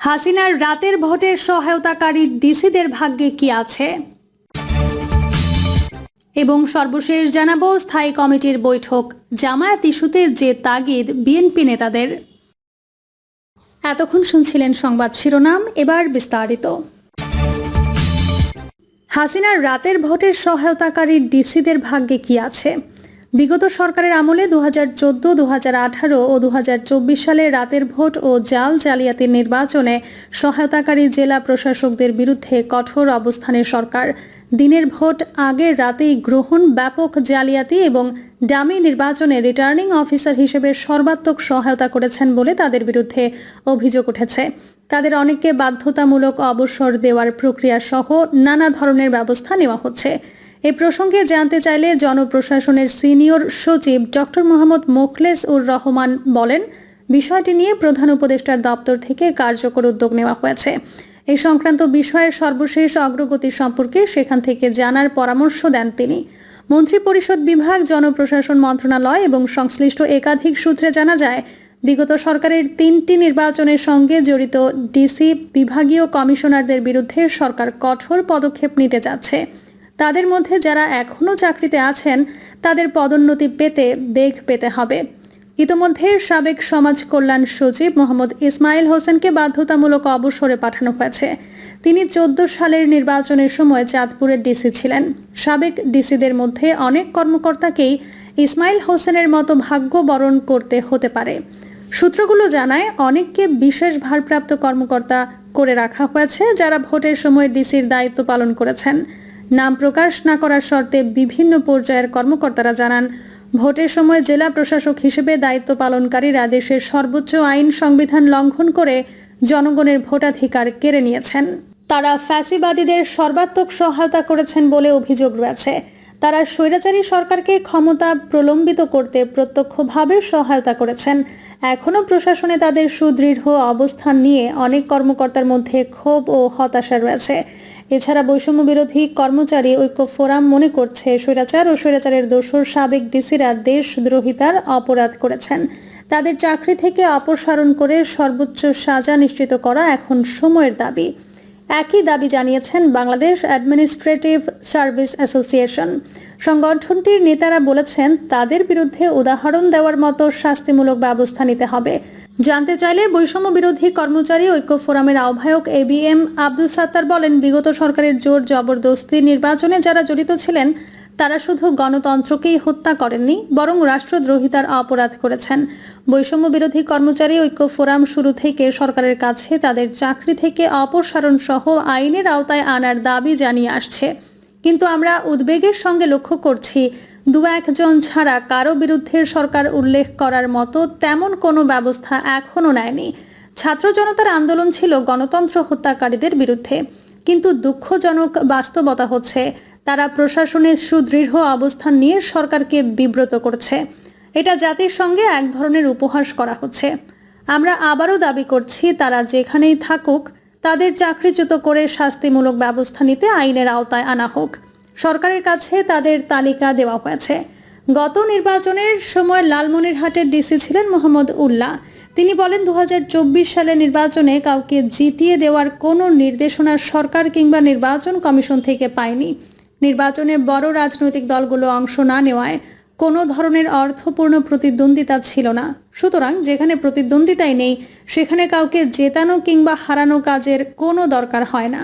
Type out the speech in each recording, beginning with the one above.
হাসিনার রাতের ভোটের সহায়তাকারী ডিসিদের ভাগ্যে কি আছে? এবং সর্বশেষ জানাব, স্থায়ী কমিটির বৈঠক, জামায়াত ইস্যুতে যে তাগিদ বিএনপি নেতাদের। এতক্ষণ শুনছিলেন সংবাদ শিরোনাম, এবার বিস্তারিত। হাসিনার রাতের ভোটের সহায়তাকারী ডিসিদের ভাগ্যে কি আছে? বিগত সরকারের আমলে দু হাজার চোদ্দ দু হাজার আঠারো ও দু হাজার চব্বিশ সালে রাতের ভোট ও জাল জালিয়াতির নির্বাচনে সহায়তাকারী জেলা প্রশাসকদের বিরুদ্ধে কঠোর অবস্থানের সরকার। দিনের ভোট আগের রাতেই গ্রহণ ব্যাপক জালিয়াতি এবং ডামি নির্বাচনে রিটার্নিং অফিসার হিসেবে সর্বাত্মক সহায়তা করেছেন বলে তাদের বিরুদ্ধে অভিযোগ উঠেছে। তাদের অনেককে বাধ্যতামূলক অবসর দেওয়ার প্রক্রিয়া সহ নানা ধরনের ব্যবস্থা নেওয়া হচ্ছে। এ প্রসঙ্গে জানতে চাইলে জনপ্রশাসনের সিনিয়র সচিব ডক্টর মোহাম্মদ মোখলেস উর রহমান বলেন, বিষয়টি নিয়ে প্রধান উপদেষ্টার দপ্তর থেকে কার্যকর উদ্যোগ নেওয়া হয়েছে। এই সংক্রান্ত বিষয়ের সর্বশেষ অগ্রগতি সম্পর্কে সেখান থেকে জানার পরামর্শ দেন তিনি। মন্ত্রিপরিষদ বিভাগ, জনপ্রশাসন মন্ত্রণালয় এবং সংশ্লিষ্ট একাধিক সূত্রে জানা যায়, বিগত সরকারের তিনটি নির্বাচনের সঙ্গে জড়িত ডিসি বিভাগীয় কমিশনারদের বিরুদ্ধে সরকার কঠোর পদক্ষেপ নিতে যাচ্ছে। তাদের মধ্যে যারা এখনও চাকরিতে আছেন, তাদের পদোন্নতি পেতে বেগ পেতে হবে। ইতোমধ্যে সাবেক সমাজ কল্যাণ সচিব মোহাম্মদ ইসমাইল হোসেনকে বাধ্যতামূলক অবসরে পাঠানো হয়েছে। তিনি চোদ্দ সালের নির্বাচনের সময় চাঁদপুরের ডিসি ছিলেন। সাবেক ডিসিদের মধ্যে অনেক কর্মকর্তাকেই ইসমাইল হোসেনের মতো ভাগ্য বরণ করতে হতে পারে। সূত্রগুলো জানায়, অনেককে বিশেষ ভারপ্রাপ্ত কর্মকর্তা করে রাখা হয়েছে যারা ভোটের সময় ডিসির দায়িত্ব পালন করেছেন। নাম প্রকাশ না করার শর্তে বিভিন্ন পর্যায়ের কর্মকর্তারা জানান, ভোটের সময় জেলা প্রশাসক হিসেবে দায়িত্ব পালনকারীরা দেশের সর্বোচ্চ আইন সংবিধান লঙ্ঘন করে জনগণের ভোটাধিকার কেড়ে নিয়েছেন। তারা ফ্যাসিবাদীদের সর্বাত্মক সহায়তা করেছেন বলে অভিযোগ রয়েছে। তারা স্বৈরাচারী সরকারকে ক্ষমতা প্রলম্বিত করতে প্রত্যক্ষভাবে সহায়তা করেছেন। এখনও প্রশাসনে তাদের সুদৃঢ় অবস্থান নিয়ে অনেক কর্মকর্তার মধ্যে ক্ষোভ ও হতাশা রয়েছে। এছাড়া বৈষম্য বিরোধী কর্মচারী ঐক্য ফোরাম মনে করছে, স্বৈরাচার ও স্বৈরাচারের দোষর সাবেক ডিসিরা দেশদ্রোহিতার অপরাধ করেছেন। তাদের চাকরি থেকে অপসারণ করে সর্বোচ্চ সাজা নিশ্চিত করা এখন সময়ের দাবি। একই দাবি জানিয়েছেন বাংলাদেশ অ্যাডমিনিস্ট্রেটিভ সার্ভিস অ্যাসোসিয়েশন। সংগঠনটির নেতারা বলেছেন, তাদের বিরুদ্ধে উদাহরণ দেওয়ার মতো শাস্তিমূলক ব্যবস্থা নিতে হবে। জানতে চাইলে বৈষম্য বিরোধী কর্মচারী ঐক্য ফোরামের আহ্বায়ক A B M Abdul Sattar বলেন, বিগত সরকারের জোর জবরদস্তি নির্বাচনে যারা জড়িত ছিলেন, তারা শুধু গণতন্ত্রকেই হত্যা করেননি, বরং রাষ্ট্রদ্রোহিতার অপরাধ করেছেন। বৈষম্য বিরোধী কর্মচারী ঐক্য ফোরাম শুরু থেকে সরকারের কাছে তাদের চাকরি থেকে অপসারণ সহ আইনের আওতায় আনার দাবি জানিয়ে আসছে। কিন্তু আমরা উদ্বেগের সঙ্গে লক্ষ্য করছি দু একজন ছাড়া কারও বিরুদ্ধে সরকার উল্লেখ করার মতো তেমন কোনো ব্যবস্থা এখনও নেয়নি। ছাত্র জনতার আন্দোলন ছিল গণতন্ত্র হত্যাকারীদের বিরুদ্ধে, কিন্তু দুঃখজনক বাস্তবতা হচ্ছে, তারা প্রশাসনের সুদৃঢ় অবস্থান নিয়ে সরকারকে বিব্রত করছে। এটা জাতির সঙ্গে এক ধরনের উপহাস করা হচ্ছে। আমরা আবারও দাবি করছি, তারা যেখানেই থাকুক, তাদের চাকরিচ্যুত করে শাস্তিমূলক ব্যবস্থা নিতে আইনের আওতায় আনা হোক। সরকারের কাছে তাদের তালিকা দেওয়া হয়েছে। গত নির্বাচনের সময় লালমনিরহাটের ডিসি ছিলেন মোহাম্মদ উল্লাহ। তিনি বলেন দু হাজার চব্বিশ সালে নির্বাচনে কাউকে জিতিয়ে দেওয়ার কোনো নির্দেশনা সরকার কিংবা নির্বাচন কমিশন থেকে পায়নি। নির্বাচনে বড় রাজনৈতিক দলগুলো অংশ না নেওয়ায় কোনো ধরনের অর্থপূর্ণ প্রতিদ্বন্দ্বিতা ছিল না। সুতরাং যেখানে প্রতিদ্বন্দ্বিতাই নেই, সেখানে কাউকে জেতানো কিংবা হারানো কাজের কোনো দরকার হয় না।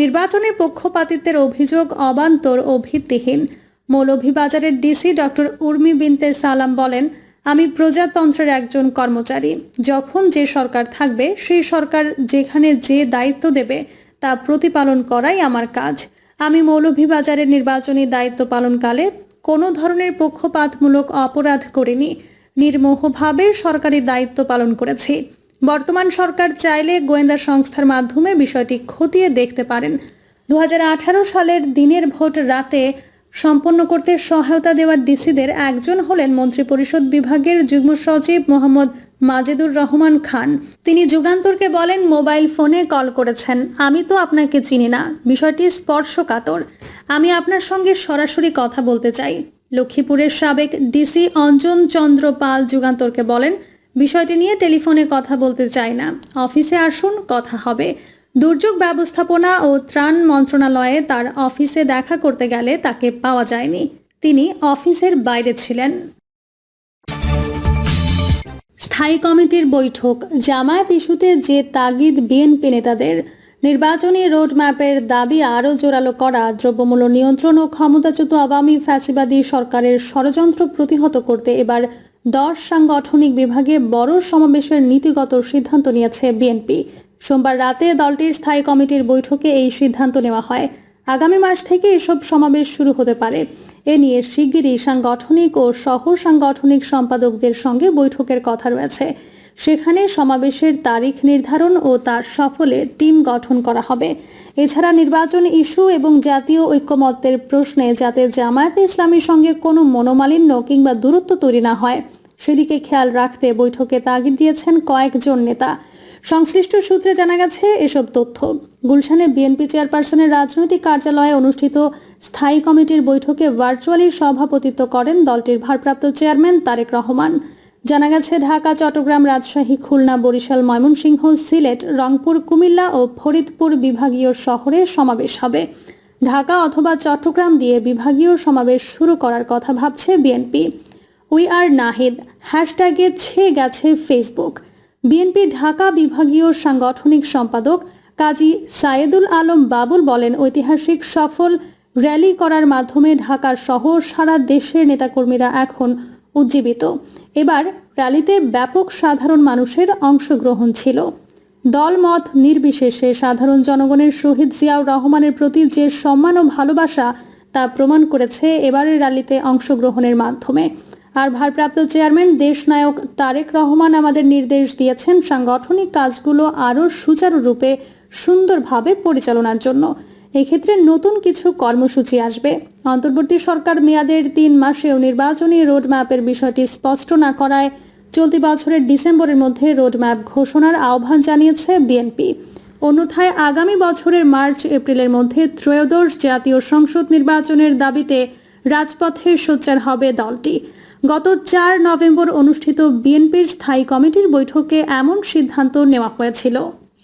নির্বাচনে পক্ষপাতিত্বের অভিযোগ অবান্তর ও ভিত্তিহীন। মৌলভীবাজারের ডিসি ডক্টর উর্মি বিনতে সালাম বলেন, আমি প্রজাতন্ত্রের একজন কর্মচারী। যখন যে সরকার থাকবে, সেই সরকার যেখানে যে দায়িত্ব দেবে, তা প্রতিপালন করাই আমার কাজ। আমি মৌলভীবাজারের নির্বাচনী দায়িত্ব পালনকালে কোনো ধরনের পক্ষপাতমূলক অপরাধ করিনি। নির্মোহভাবে সরকারি দায়িত্ব পালন করেছি। বর্তমান সরকার চাইলে গোয়েন্দা সংস্থার মাধ্যমে বিষয়টি খতিয়ে দেখতে পারেন। দু হাজার আঠারো সালের দিনের ভোট রাতে সম্পন্ন করতে সহায়তা দেওয়া ডিসিদের একজন হলেন মন্ত্রিপরিষদ বিভাগের যুগ্ম সচিব মোহাম্মদ মাজেদুর রহমান খান। তিনি যুগান্তরকে বলেন, মোবাইল ফোনে কল করেছেন। আমি তো আপনাকে চিনি না। বিষয়টি স্পর্শকাতর। আমি আপনার সঙ্গে সরাসরি কথা বলতে চাই। লক্ষ্মীপুরের সাবেক ডিসি অঞ্জন চন্দ্র পাল যুগান্তরকে বলেন বিষয়টি নিয়ে টেলিফোনে কথা বলতে চাই না। অফিসে আসুন, কথা হবে। দুর্যোগ ব্যবস্থাপনা ও ত্রাণ মন্ত্রণালয়ে তার অফিসে দেখা করতে গেলে তাকে পাওয়া যায়নি। তিনি অফিসের বাইরে ছিলেন। স্থায়ী কমিটির বৈঠক। জামায়াত ইস্যুতে যে তাগিদ বিএনপি নেতাদের, নির্বাচনী রোডম্যাপের দাবি আরও জোরালো করা, দ্রব্যমূল্য নিয়ন্ত্রণ ও ক্ষমতাচ্যুত আওয়ামী ফ্যাসিবাদী সরকারের ষড়যন্ত্র প্রতিহত করতে এবার দশ সাংগঠনিক বিভাগে বড় সমাবেশের নীতিগত সিদ্ধান্ত নিয়েছে বিএনপি। সোমবার রাতে দলটির স্থায়ী কমিটির বৈঠকে এই সিদ্ধান্ত নেওয়া হয়। আগামী মাস থেকে এসব সমাবেশ শুরু হতে পারে। এ নিয়ে শিগগিরই সাংগঠনিক ও সহ সাংগঠনিক সম্পাদকদের সঙ্গে বৈঠকের কথা রয়েছে। সেখানে সমাবেশের তারিখ নির্ধারণ ও তার সফলে টিম গঠন করা হবে। এছাড়া নির্বাচন ইস্যু এবং জাতীয় ঐক্যমত্যের প্রশ্নে যাতে জামায়াতে ইসলামীর সঙ্গে কোনো মনোমালিন্য কিংবা দূরত্ব তৈরি না হয় সেদিকে খেয়াল রাখতে বৈঠকে তাগিদ দিয়েছেন কয়েকজন নেতা। সংশ্লিষ্ট সূত্রে জানা গেছে, এসব তথ্য। গুলশানে বিএনপি চেয়ারপারসনের রাজনৈতিক কার্যালয়ে অনুষ্ঠিত স্থায়ী কমিটির বৈঠকে ভার্চুয়ালি সভাপতিত্ব করেন দলটির ভারপ্রাপ্ত চেয়ারম্যান তারেক রহমান। জানা গেছে, ঢাকা, চট্টগ্রাম রাজশাহী, খুলনা, বরিশাল, ময়মনসিংহ, সিলেট, রংপুর, কুমিল্লা ও ফরিদপুর বিভাগীয় শহরে সমাবেশ হবে। ঢাকা অথবা চট্টগ্রাম দিয়ে বিভাগীয় সমাবেশ শুরু করার কথা ভাবছে বিএনপি। উই আর নাহিদ হ্যাশট্যাগে ছেয়ে গেছে ফেসবুক বিএনপি ঢাকা বিভাগীয় সাংগঠনিক সম্পাদক কাজী সায়েদুল আলম বাবুল বলেন ঐতিহাসিক সফল র্যালি করার মাধ্যমে ঢাকার সহ সারা দেশের নেতাকর্মীরা এখন উজ্জীবিত। এবার র্যালিতে ব্যাপক সাধারণ মানুষের অংশগ্রহণ ছিল। দলমত নির্বিশেষে সাধারণ জনগণের শহীদ জিয়াউর রহমানের প্রতি যে সম্মান ও ভালোবাসা তা প্রমাণ করেছে এবারের র্যালিতে অংশগ্রহণের মাধ্যমে। আর ভারপ্রাপ্ত চেয়ারম্যান, দেশনায়ক তারেক রহমান আমাদের নির্দেশ দিয়েছেন সাংগঠনিক কাজগুলো আরও সুচারুরূপে সুন্দরভাবে পরিচালনার জন্য। এক্ষেত্রে নতুন কিছু কর্মসূচি আসবে। অন্তর্বর্তী সরকার মেয়াদের তিন মাসেও নির্বাচনী রোডম্যাপের বিষয়টি স্পষ্ট না করায় চলতি বছরের ডিসেম্বরের মধ্যে রোডম্যাপ ঘোষণার আহ্বান জানিয়েছে বিএনপি। অন্যথায় আগামী বছরের মার্চ, এপ্রিলের মধ্যে ত্রয়োদশ জাতীয় সংসদ নির্বাচনের দাবিতে রাজপথে সোচ্চার হবে দলটি। গত চার নভেম্বর অনুষ্ঠিত বিএনপির স্থায়ী কমিটির বৈঠকে এমন সিদ্ধান্ত নেওয়া হয়েছিল।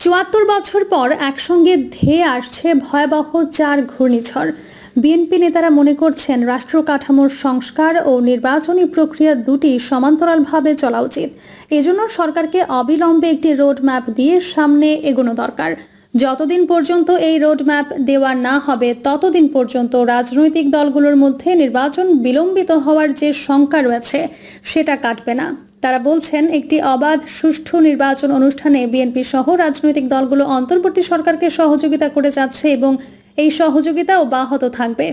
চুয়াত্তর বছর পর একসঙ্গে ধেয়ে আসছে ভয়াবহ চার ঘূর্ণিঝড়। বিএনপি নেতারা মনে করছেন রাষ্ট্র কাঠামোর সংস্কার ও নির্বাচনী প্রক্রিয়া দুটি সমান্তরালভাবে চলা উচিত। এজন্য সরকারকে অবিলম্বে একটি রোড ম্যাপ দিয়ে সামনে এগোনো দরকার। যতদিন পর্যন্ত এই রোডম্যাপ দেওয়া না হবে, ততদিন পর্যন্ত রাজনৈতিক দলগুলোর মধ্যে নির্বাচন বিলম্বিত হওয়ার যে শঙ্কা রয়েছে, সেটা কাটবে না। তারা বলছেন, একটি অবাধ, সুষ্ঠু নির্বাচন অনুষ্ঠানে বিএনপি সহ রাজনৈতিক দলগুলো অন্তর্বর্তী সরকারকে সহযোগিতা করে যাচ্ছে এবং এই সহযোগিতা অব্যাহত থাকবে।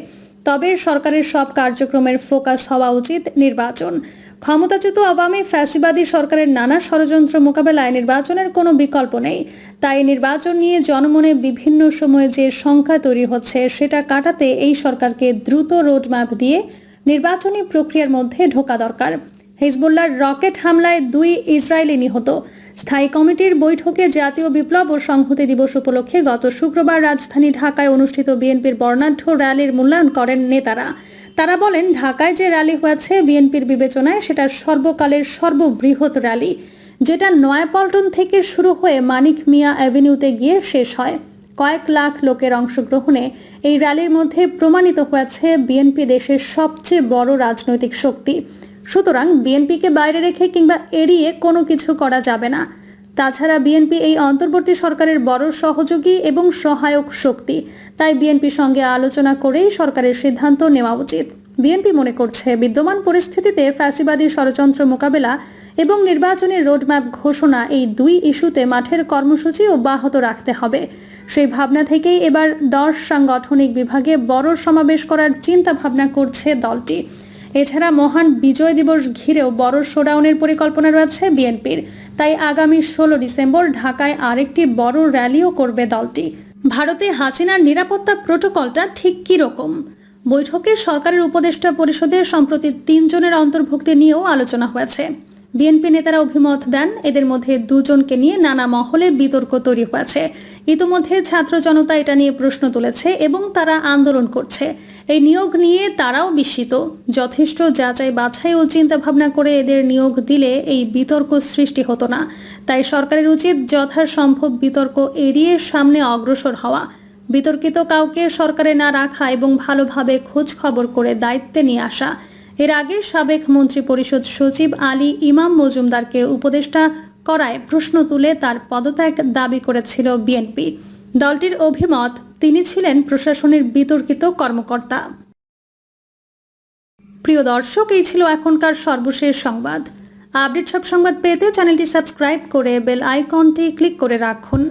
তবে সরকারের সব কার্যক্রমের ফোকাস হওয়া উচিত নির্বাচন। ক্ষমতাচ্যুত আওয়ামী ফ্যাসিবাদী সরকারের নানা ষড়যন্ত্র মোকাবেলায় নির্বাচনের কোনো বিকল্প নেই। তাই নির্বাচন নিয়ে জনমনে বিভিন্ন সময়ে যে সংখ্যা তৈরি হচ্ছে, সেটা কাটাতে এই সরকারকে দ্রুত রোডম্যাপ দিয়ে নির্বাচনী প্রক্রিয়ার মধ্যে ঢোকা দরকার। হিজবুল্লাহর রকেট হামলায় দুই ইসরায়েলি নিহত। স্থায়ী কমিটির বৈঠকে জাতীয় বিপ্লব ও সংহতি দিবস উপলক্ষে গত শুক্রবার রাজধানী ঢাকায় অনুষ্ঠিত বিএনপির বর্ণাঢ্য র্যালির মূল্যায়ন করেন নেতারা। তারা বলেন, ঢাকায় যে র্যালি হয়েছে, বিএনপির বিবেচনায় সেটা সর্বকালের সর্ববৃহৎ র্যালি, যেটা নয়াপল্টন থেকে শুরু হয়ে মানিক মিয়া অ্যাভিনিউতে গিয়ে শেষ হয়। কয়েক লাখ লোকের অংশগ্রহণে এই র্যালির মধ্যে প্রমাণিত হয়েছে বিএনপি দেশের সবচেয়ে বড় রাজনৈতিক শক্তি। সুতরাং বিএনপিকে বাইরে রেখে কিংবা এড়িয়ে কোনো কিছু করা যাবে না। তাছাড়া বিএনপি এই অন্তর্বর্তী সরকারের বড় সহযোগী এবং সহায়ক শক্তি। তাই বিএনপির সঙ্গে আলোচনা করেই সরকারের সিদ্ধান্ত নেওয়া উচিত। বিএনপি মনে করছে, বিদ্যমান পরিস্থিতিতে ফ্যাসিবাদী ষড়যন্ত্র মোকাবেলা এবং নির্বাচনের রোডম্যাপ ঘোষণা এই দুই ইস্যুতে মাঠের কর্মসূচি অব্যাহত রাখতে হবে। সেই ভাবনা থেকেই এবার দশ সাংগঠনিক বিভাগে বড় সমাবেশ করার চিন্তা ভাবনা করছে দলটি। এছাড়া মহান বিজয় দিবস ঘিরেও বড় শোডাউনের পরিকল্পনা রয়েছে বিএনপির। তাই আগামী ষোলো ডিসেম্বর ঢাকায় আরেকটি বড় র্যালিও করবে দলটি। ভারতে হাসিনার নিরাপত্তা প্রোটোকলটা ঠিক কী রকম বৈঠকে সরকারের উপদেষ্টা পরিষদে সম্প্রতি তিনজনের অন্তর্ভুক্তি নিয়েও আলোচনা হয়েছে। বিএনপি নেতারা অভিমত দেন, এদের মধ্যে দুজনকে নিয়ে নানা মহলে বিতর্ক তৈরি হয়েছে। ইতোমধ্যে ছাত্র জনতা এটা নিয়ে প্রশ্ন তুলেছে এবং তারা আন্দোলন করছে। এই নিয়োগ নিয়ে তারাও বিস্মিত। যথেষ্ট যাচাই বাছাই ও চিন্তাভাবনা করে এদের নিয়োগ দিলে এই বিতর্ক সৃষ্টি হতো না। তাই সরকারের উচিত যথাসম্ভব বিতর্ক এড়িয়ে সামনে অগ্রসর হওয়া। বিতর্কিত কাউকে সরকারে না রাখা এবং ভালোভাবে খোঁজ খবর করে দায়িত্বে নিয়ে আসা। এর আগে সাবেক মন্ত্রী পরিষদ সচিব আলী ইমাম মজুমদারকে উপদেষ্টা করায় প্রশ্ন তুলে তার পদত্যাগ দাবি করেছিল বিএনপি। দলটির অভিমত, তিনি ছিলেন প্রশাসনের বিতর্কিত কর্মকর্তা। প্রিয় দর্শক, এই ছিল এখনকার সর্বশেষ সংবাদ। আপডেট সব সংবাদ পেতে চ্যানেলটি সাবস্ক্রাইব করে বেল আইকনটি ক্লিক করে রাখুন।